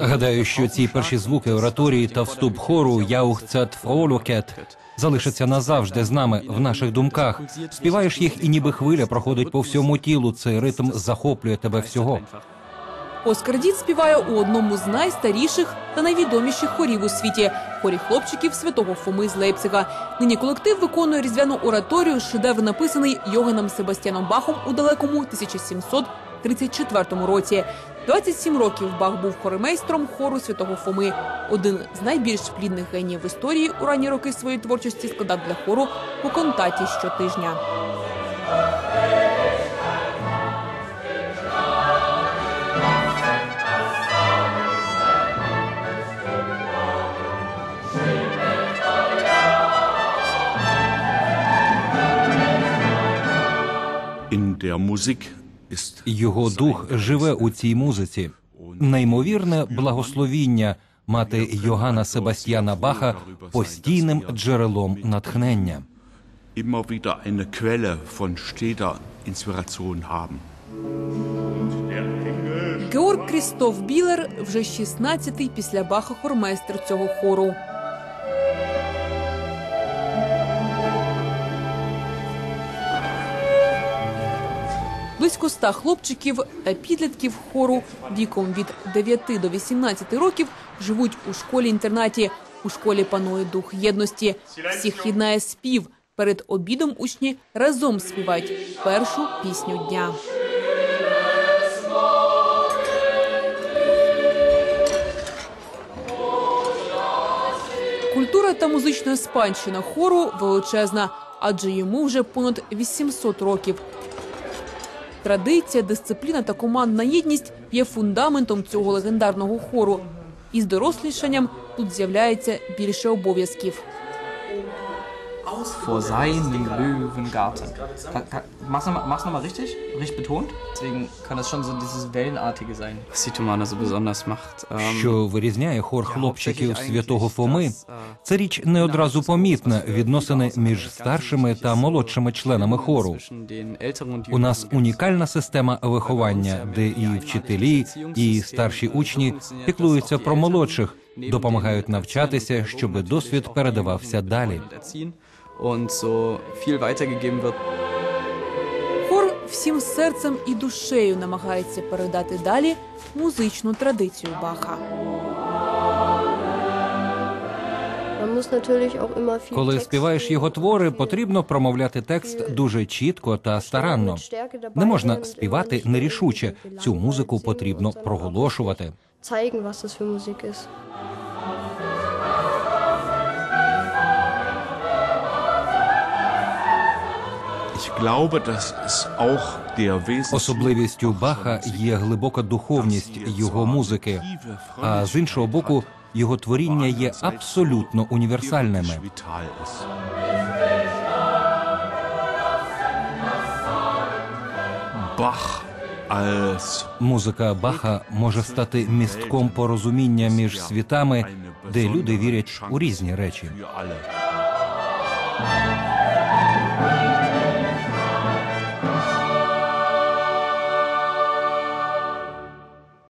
Гадаю, що ці перші звуки ораторії та вступ хору Яухцет Фролокет залишаться назавжди з нами в наших думках. Співаєш їх, і ніби хвиля проходить по всьому тілу. Цей ритм захоплює тебе всього. Оскар Дід співає у одному з найстаріших та найвідоміших хорів у світі хорі хлопчиків святого Фоми з Лейпцига. Нині колектив виконує різдвяну ораторію, шедевр написаний Йоганом Себастьяном Бахом у далекому 1734 році. 27 років Бах був хоремейстром хору святого Фоми. Один з найбільш плідних геніїв в історії у ранні роки своєї творчості складав для хору у контаті щотижня. In der Musik Його дух живе у цій музиці. Неймовірне благословіння мати Йогана Себастьяна Баха постійним джерелом натхнення. immer wieder eine Quelle von steter Inspiration haben. Георг Крістоф Білер вже 16-й після Баха хормейстер цього хору. Близько ста хлопчиків та підлітків хору віком від 9 до 18 років живуть у школі-інтернаті. У школі панує дух єдності. Всіх єднає спів. Перед обідом учні разом співають першу пісню дня. Культура та музична спадщина хору величезна, адже йому вже понад 800 років. Традиція, дисципліна та командна єдність є фундаментом цього легендарного хору. Із дорослішанням тут з'являється більше обов'язків. Vor sein im Löwengarten. Ka- ka- Mach's nochmal mach's noch mal richtig, richtig betont. Deswegen kann das schon so dieses Wellenartige sein. Was die Tomane so besonders macht. Ähm, Що вирізняє хор хлопчиків святого Фоми, це річ не одразу помітна відносини між старшими та молодшими членами хору. У нас унікальна система виховання, де і вчителі, і старші учні піклуються про молодших, допомагають навчатися, щоб досвід передавався далі. Und so viel weitergegeben wird. Хор всім серцем і душею намагається передати далі музичну традицію Баха. Коли співаєш його твори, потрібно промовляти текст дуже чітко та старанно. Не можна співати нерішуче. Цю музику потрібно проголошувати. Особливістю Баха є глибока духовність його музики, а з іншого боку, його творіння є абсолютно універсальними. als Музика Баха може стати містком порозуміння між світами, де люди вірять у різні речі.